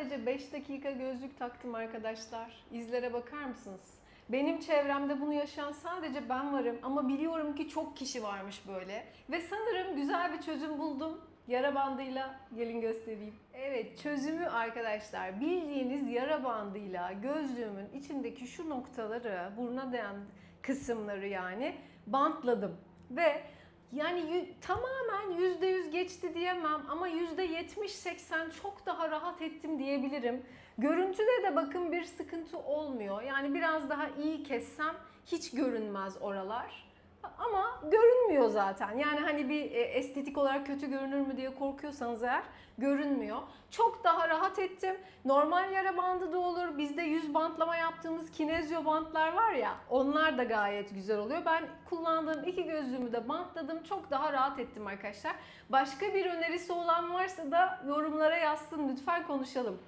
Sadece 5 dakika gözlük taktım arkadaşlar. İzlere bakar mısınız? Benim çevremde bunu yaşayan sadece ben varım ama biliyorum ki çok kişi varmış böyle. Ve sanırım güzel bir çözüm buldum. Yara bandıyla gelin göstereyim. Evet çözümü arkadaşlar bildiğiniz yara bandıyla gözlüğümün içindeki şu noktaları buruna değen kısımları yani bantladım. Ve yani tamamen %100 geçti diyemem ama %70-80 çok daha rahat ettim diyebilirim. Görüntüde de bakın bir sıkıntı olmuyor. Yani biraz daha iyi kessem hiç görünmez oralar. Ama görünmüyor zaten. Yani hani bir e, estetik olarak kötü görünür mü diye korkuyorsanız eğer görünmüyor. Çok daha rahat ettim. Normal yara bandı da olur. Bizde bantlama yaptığımız kinezyo bantlar var ya onlar da gayet güzel oluyor. Ben kullandığım iki gözlüğümü de bantladım. Çok daha rahat ettim arkadaşlar. Başka bir önerisi olan varsa da yorumlara yazsın lütfen konuşalım.